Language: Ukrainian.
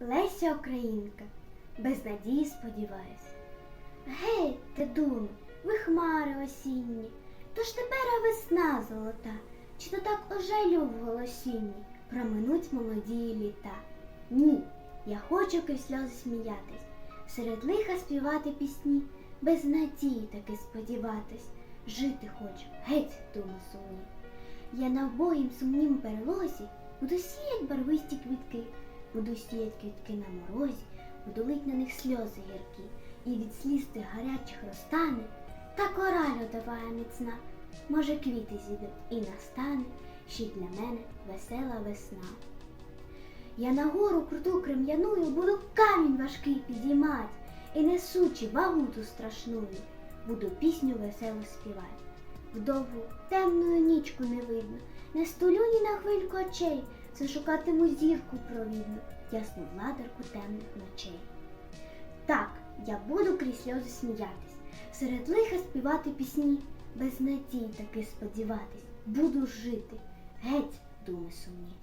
Леся Українка, без надії сподіваюсь. Гей, ти думи, ви хмари осінні, то ж тепер весна золота, чи то так ожелю в голосінні проминуть молоді літа. Ні, я хочу крізь сльози сміятись, серед лиха співати пісні, без надії таки сподіватись, жити хочу, геть, думи сумні. Я на вбогім сумнім перелозі буду сіять барвисті квітки, буду сіять квітки на морозі, буду лить на них сльози гіркі, і від сліз тих гарячих розтане, та кора льодова міцна, може квіти зійдуть і настане, ще й для мене весела весна. Я на гору круту крем'яною буду камінь важкий підіймать, і несучи вагу ту страшную, буду пісню веселу співать. Вдовгу темною нічку не видно, не столю ні на хвильку очей, зашукатиму зірку провідну, ясну владарку темних ночей. Так, я буду крізь сльози сміятись, серед лиха співати пісні, без надій таки сподіватись, буду жити, геть, думи сумні.